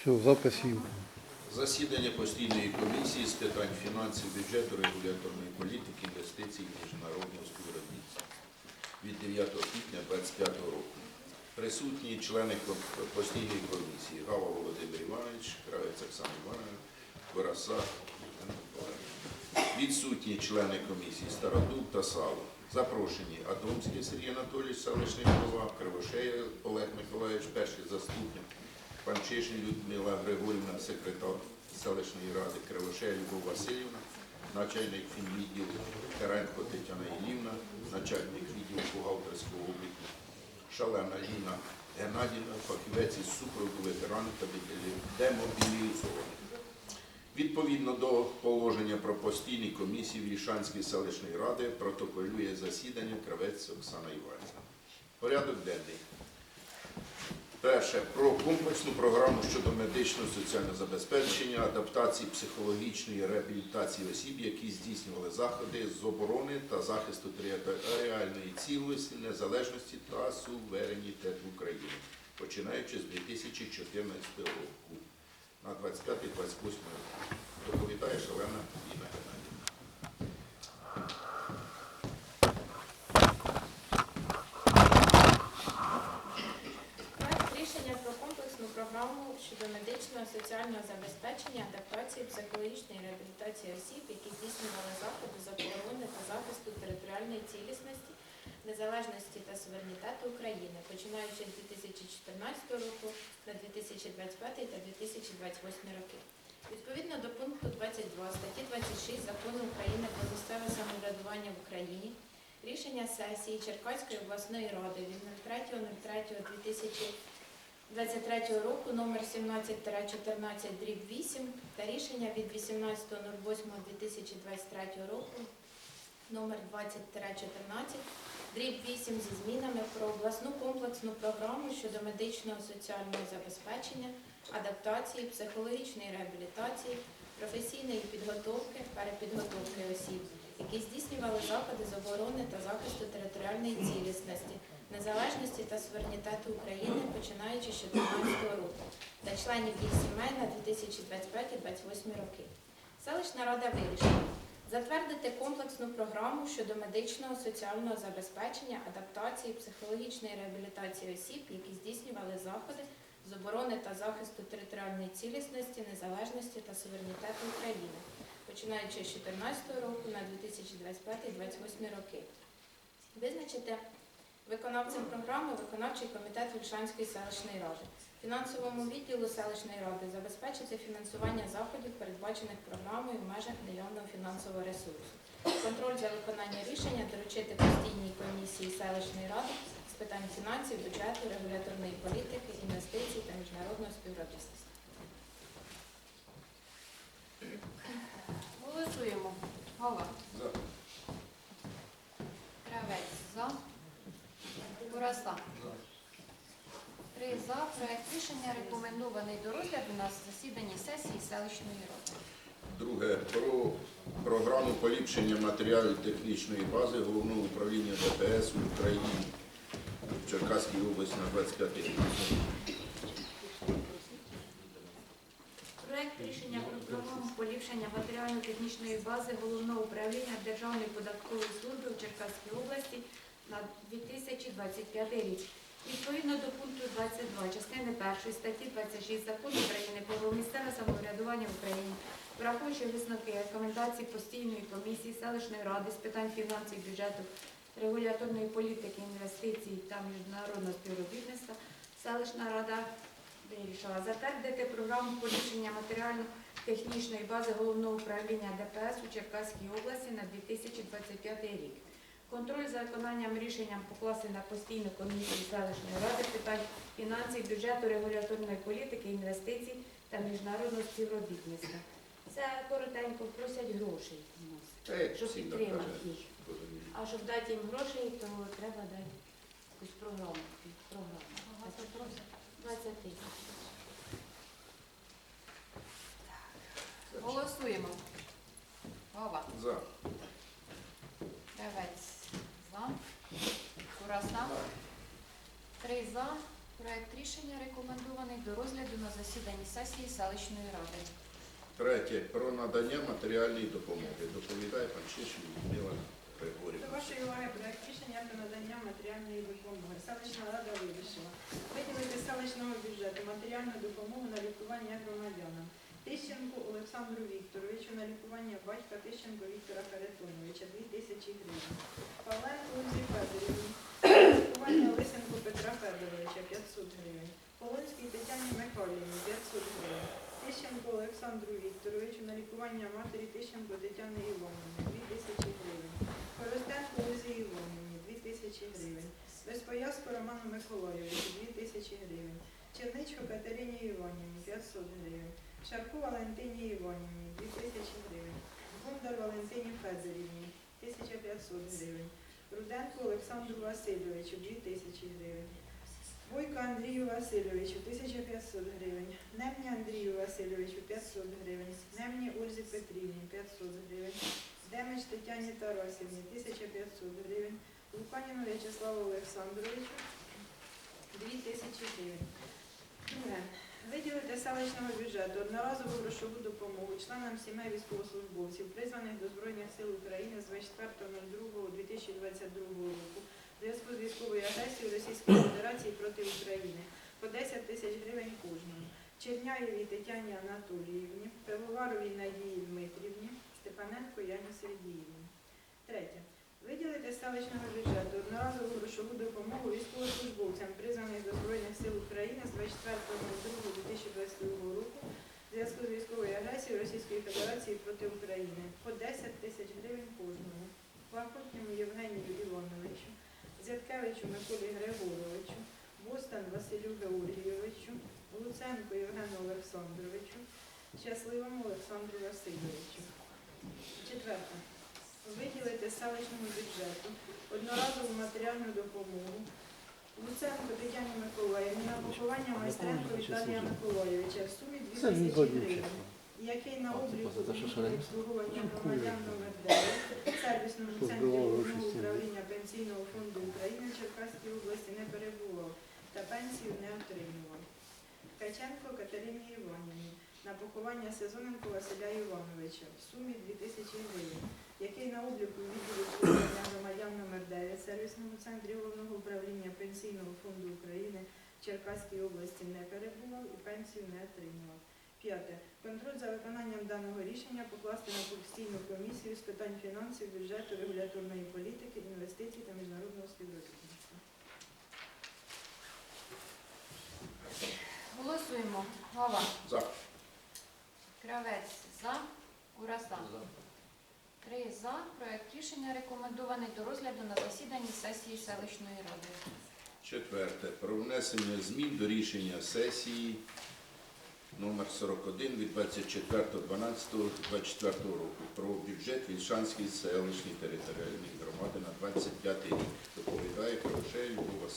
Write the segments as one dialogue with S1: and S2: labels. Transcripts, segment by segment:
S1: Все, записів.
S2: Засідання постійної комісії з питань фінансів, бюджету, регуляторної політики, інвестицій і міжнародного співробітництва від 9 квітня 2025 року. Присутні члени постійної комісії Гава Володимир Іванович, Кравець Оксана Івановна, Бораса. Відсутні члени комісії Стародуб та Сало. Запрошені Адомський Сергій Анатолійович, селищний голова, Кривошея Олег Миколаївич, перший заступник, Панчишин Людмила Григорівна, секретар селищної ради, Кривошея Любов Васильівна, начальник фінвідділу Теренко Тетяна Ілівна, начальник відділу бухгалтерського обліку Шалена Ліна Геннадівна, фахівець із супроводу ветеранів та демобілізованих. Відповідно до положення про постійні комісії Вільшанської селищної ради протоколює засідання Кравець Оксана Іванівна. Порядок денний. Перше. Про комплексну програму щодо медичного соціального забезпечення, адаптації психологічної реабілітації осіб, які здійснювали заходи з оборони та захисту територіальної цілості, незалежності та суверенітету України, починаючи з 2014 року на 25-28 років. Доповідає Шалена Ліна Геннадівна.
S3: Проект рішення про комплексну програму щодо медичного соціального забезпечення, адаптації, психологічної реабілітації осіб, які здійснювали заходи з оборони та захисту територіальної цілісності, незалежності та суверенітету України, починаючи з 2014 року на 2025 та 2028 роки. Відповідно до пункту 22 статті 26 Закону України про місцеве самоврядування в Україні, Рішення сесії Черкаської обласної ради від 03.03.2023 року номер 17-14 дріб 8 та рішення від 18.08.2023 року номер 20-14 дріб 8 зі змінами про обласну комплексну програму щодо медичного соціального забезпечення, адаптації, психологічної реабілітації, професійної підготовки, перепідготовки осіб, які здійснювали заходи з оборони та захисту територіальної цілісності, незалежності та суверенітету України, починаючи з 2014 року, та членів їх сімей на 2025-2028 роки. Селищна рада вирішила затвердити комплексну програму щодо медичного соціального забезпечення, адаптації, психологічної реабілітації осіб, які здійснювали заходи з оборони та захисту територіальної цілісності, незалежності та суверенітету України, починаючи з 2014 року на 2025-2028 роки. Визначити виконавцем програми виконавчий комітет Вільшанської селищної ради. Фінансовому відділу селищної ради забезпечити фінансування заходів, передбачених програмою в межах наявного фінансового ресурсу. Контроль за виконання рішення доручити постійній комісії селищної ради з питань фінансів, бюджету, регуляторної політики, інвестицій та міжнародного співробітництва.
S4: Голова.
S2: За.
S4: Кравець за. Бураса. Три за. Проект рішення рекомендований до розгляду на засіданні сесії селищної ради.
S2: Друге. Про програму поліпшення матеріалів технічної бази Головного управління ДПС в Україні в Черкаській області на 25 рік.
S5: Проект рішення про поліпшення матеріально-технічної бази Головного управління Державної податкової служби у Черкаській області на 2025 рік. Відповідно до пункту 22 частини 1 статті 26 Закону України про місцеве самоврядування в Україні, враховуючи висновки рекомендацій постійної комісії селищної ради з питань фінансів, бюджету, регуляторної політики, інвестицій та міжнародного співробітництва, селищна рада вирішила затвердити програму поліпшення матеріально-технічної бази головного управління ДПС у Черкаській області на 2025 рік. Контроль за виконанням рішенням покласти на постійну комісію селищної ради питань фінансів, бюджету, регуляторної політики, інвестицій та міжнародного співробітництва. Це коротенько просять грошей у нас, щоб підтримати їх. А щоб дати їм грошей, то треба дати якусь програму. програму. 20 тисяч.
S4: Голосуємо. Голова.
S2: За.
S4: Кравець за. Бураса. Три за. Проект рішення рекомендований до розгляду на засіданні сесії селищної ради.
S2: Третє. Про надання матеріальної допомоги. Доповідає пан Шишин Людмила
S1: До
S2: Григорівна.
S1: вашої уваги проект рішення про надання матеріальної допомоги. Селищна рада вирішила виділити селищного бюджету матеріальну допомогу на лікування громадянам. Тищенку Олександру Вікторовичу на лікування батька Тищенко Віктора Харитоновича 2 тисячі гривень. Павленко Ользі Федорівні на лікування Лисенко Петра Федоровича 500 гривень. Полонській Тетяні Михайлівні 500 гривень. Тищенко Олександру Вікторовичу на лікування матері Тищенко Тетяни Іванівни 2 тисячі гривень. Коростенко Лузі Іванівні 2 тисячі гривень. Безпоязко Роману Миколайовичу 2 тисячі гривень. Черничко Катерині Іванівні 500 гривень. Шарку Валентині Іванівні 2 тисячі гривень. Бондар Валентині Федорівні 1500 гривень. Руденко Олександру Васильовичу 2 тисячі гривень. Бойко Андрію Васильовичу 1500 гривень. Немні Андрію Васильовичу 500 гривень. Немні Ользі Петрівні 500 гривень. Демич Тетяні Тарасівні 1500 гривень. Луканіну В'ячеславу Олександровичу 2000 гривень. Виділити селищного бюджету одноразову грошову допомогу членам сімей військовослужбовців, призваних до Збройних сил України з 24.02.2022 року в зв'язку з військовою агресією Російської Федерації проти України по 10 тисяч гривень кожному. Черняєвій Тетяні Анатоліївні, Пивоваровій Надії Дмитрівні, Степаненко Яні Сергіївні. Третє. Виділити селищного бюджету одноразову грошову допомогу військовослужбовцям, призваних до Збройних сил України з 24.02.2022 року в зв'язку з військовою агресією Російської Федерації проти України по 10 тисяч гривень кожному. Плахотньому Євгенію Івановичу, Зяткевичу Миколі Григоровичу, Бостан Василю Георгійовичу, Луценко Євгену Олександровичу, Щасливому Олександру Васильовичу. Четверте. Виділити селищному бюджету одноразову матеріальну допомогу Луценко Тетяні Миколаївні на поховання майстренко Віталія Миколаївича в сумі 2 тисячі гривень, який на обліку
S6: що шарем?
S1: обслуговування громадян номер 9 сервісному центрі Головного управління Пенсійного фонду України в Черкаській області не перебував та пенсію не отримував. Ткаченко Катерині Іванівні на поховання Сезоненко Василя Івановича в сумі 2000 гривень, обліку відділу громадян номер 9 сервісному центрі Головного управління Пенсійного фонду України в Черкаській області не перебував і пенсію не отримував. П'яте. Контроль за виконанням даного рішення покласти на постійну комісію з питань фінансів, бюджету, регуляторної політики, інвестицій та міжнародного співробітництва.
S4: Голосуємо. Гава.
S2: За.
S4: Кравець за. Ураса. Три за. Проект рішення рекомендований до розгляду на засіданні сесії селищної ради.
S2: Четверте. Про внесення змін до рішення сесії номер 41 від 24.12.24 року про бюджет Вільшанської селищної територіальної громади на 25 рік. Доповідає Крошей Любов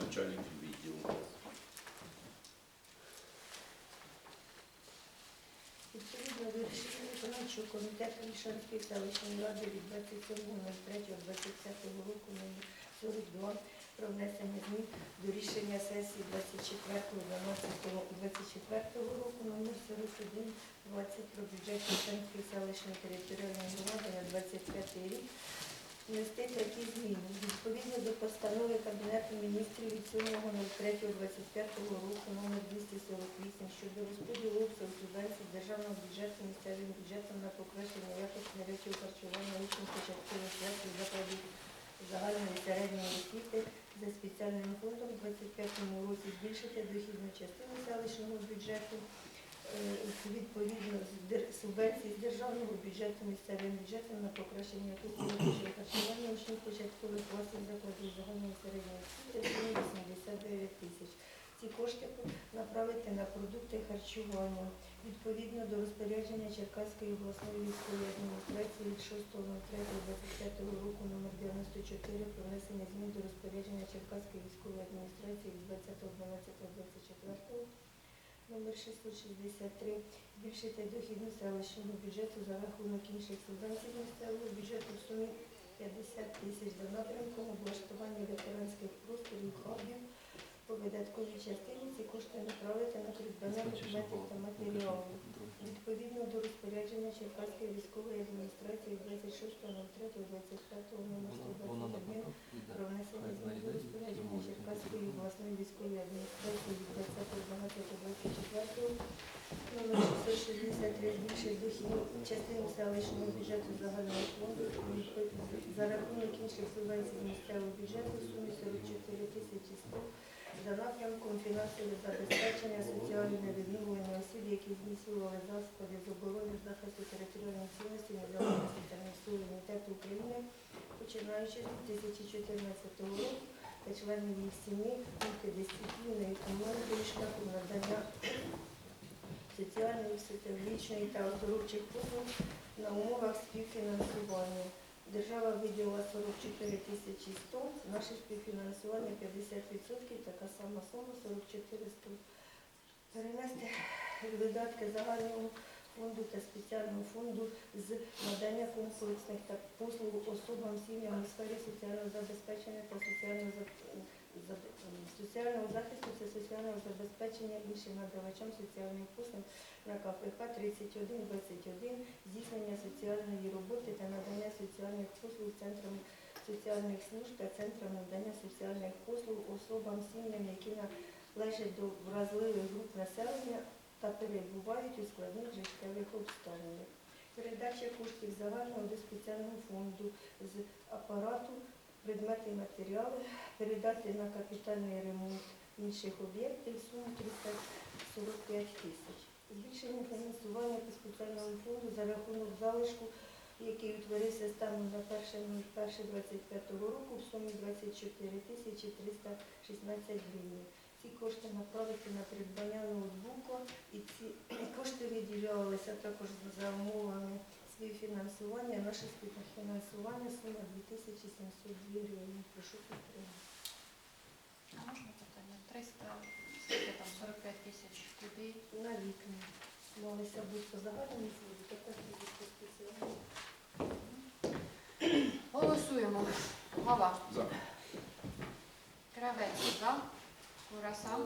S2: начальник відділу.
S7: Відповідно до рішення виконавчого комітету Лішанської селищної ради від 27.03.25 року номер 42 про внесення змін до рішення сесії 24.12.24 року номер 41 20 про бюджет Лішанської селищної територіальної громади на 25 рік внести такі зміни. Відповідно до постанови Кабінету міністрів від 7.03.25 року номер 248 щодо з державного бюджету місцевим бюджетом на покращення якості речів харчування учнів початкових класів закладів загальної середньої освіти за спеціальним фондом у 25 році збільшити дохідну частину селищного бюджету е, відповідно дер- з державного бюджету місцевим бюджетом на покращення якості харчування учнів початкових класів закладів загальної середньої освіти 89 тисяч. Ці кошти направити на продукти харчування відповідно до розпорядження Черкаської обласної військової адміністрації від 6.03.25 року номер 94 про внесення змін до розпорядження Черкаської військової адміністрації від 20.12.24 номер 663 збільшити дохідну селищного бюджету за рахунок інших субвенцій місцевого бюджету в сумі 50 тисяч за напрямком облаштування ветеранських просторів хабів по видатковій частині ці кошти направити на придбання документів та матеріалів. Відповідно до розпорядження Черкаської військової адміністрації 26.03.25 номер 121 про внесення змін до розпорядження Черкаської обласної військової адміністрації від 20.12.24 номер 663 збільшить дохідну частину селищного бюджету загального фонду. За рахунок інших субвенцій місцевого бюджету в сумі 44 тисячі 100 за напрямком забезпечення соціального відновлення осіб, які здійснювали заходи з оборони захисту територіальної цілості незалежності та суверенітету України, починаючи з 2014 року та членів їх сімей, мультидисциплінної команди шляхом надання соціальної, психологічної та оздоровчих послуг на умовах співфінансування. Держава виділила 44 тисячі 100, наше співфінансування 50%, така сама сума 44 100. Перенести видатки загального фонду та спеціального фонду з надання комплексних та послуг особам сім'ям у сфері соціального забезпечення та соціального за- за- соціального захисту та соціального забезпечення іншим надавачам соціальних послуг на КПК 3121 здійснення соціальної роботи та надання соціальних послуг центрам соціальних служб та центрам надання соціальних послуг особам сім'ям, які належать до вразливих груп населення та перебувають у складних життєвих обставинах. Передача коштів загального до спеціального фонду з апарату, предмети і матеріали передати на капітальний ремонт інших об'єктів суму 345 тисяч. Збільшення фінансування по спеціальному фонду за рахунок залишку, який утворився станом на 1.01.25 року в сумі 24 тисячі 316 гривень. Ці кошти направити на придбання ноутбуку і ці кошти виділялися також за умовами співфінансування. Наше співфінансування сума 2702 гривень. Прошу підтримати.
S4: А можна питання? 300, скільки там, 45 тисяч куди?
S7: На вікна. Малися бути по загальному фонду, тепер будуть по спеціальному.
S4: Голосуємо. Гава.
S2: За.
S4: Кравець за. Кураса.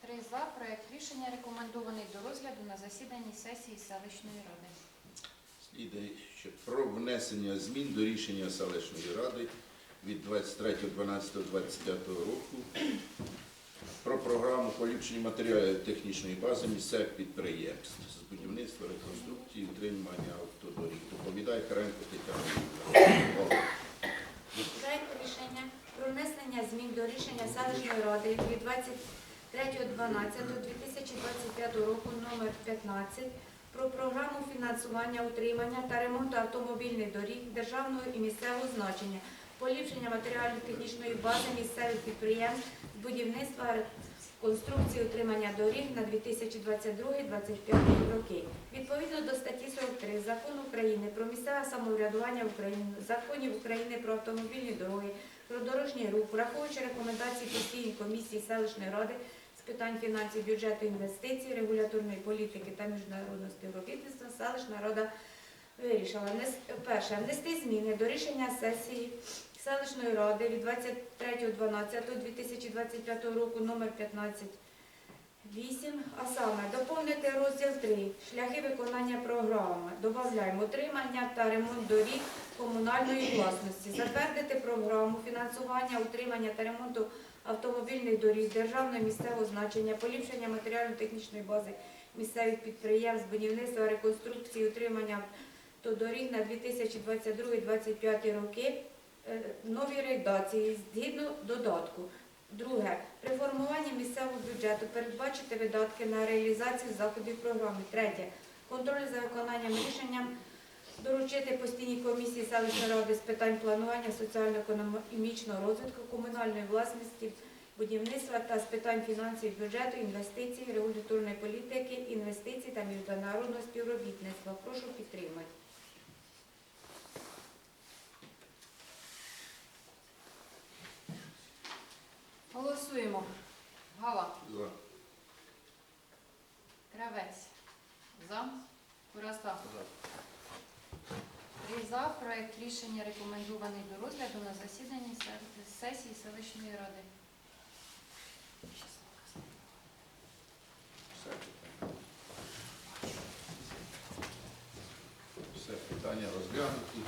S4: Три за. Проект рішення рекомендований до розгляду на засіданні сесії селищної ради.
S2: Ще про внесення змін до рішення селищної ради від 23.12.25 року про програму поліпшення матеріалів технічної бази місцевих підприємств з будівництва, реконструкції, утримання автодоріг. Доповідає Харенко Тетяна.
S5: Проект рішення про внесення змін до рішення селищної ради від 23.12.2025 року номер 15 про програму фінансування, утримання та ремонту автомобільних доріг державного і місцевого значення, поліпшення матеріально-технічної бази місцевих підприємств будівництва конструкції утримання доріг на 2022-2025 роки. Відповідно до статті 43 Закону України про місцеве самоврядування в Україні, законів України про автомобільні дороги, про дорожній рух, враховуючи рекомендації постійної комісії селищної ради питань фінансів, бюджету, інвестицій, регуляторної політики та міжнародного співробітництва, селищна рада вирішила перше внести зміни до рішення сесії селищної ради від 23.12.2025 року номер 15 8, а саме доповнити розділ 3 шляхи виконання програми. Додаємо утримання та ремонт доріг комунальної власності. Затвердити програму фінансування, утримання та ремонту автомобільних доріг державного місцевого значення, поліпшення матеріально-технічної бази місцевих підприємств, будівництва, реконструкції, утримання автодоріг на 2022-2025 роки. Е, Нові редакції згідно додатку. Друге, при формуванні місцевого бюджету передбачити видатки на реалізацію заходів програми. Третє, контроль за виконанням рішенням доручити постійній комісії селищної ради з питань планування соціально-економічного розвитку, комунальної власності, будівництва та з питань фінансів, бюджету, інвестицій, регуляторної політики, інвестицій та міжнародного співробітництва. Прошу підтримати.
S4: Голосуємо. Гава.
S2: За.
S4: Кравець. За. Кураса. Три за проект рішення рекомендований до розгляду на засіданні сесії селищної ради.
S2: Все питання розглянуті.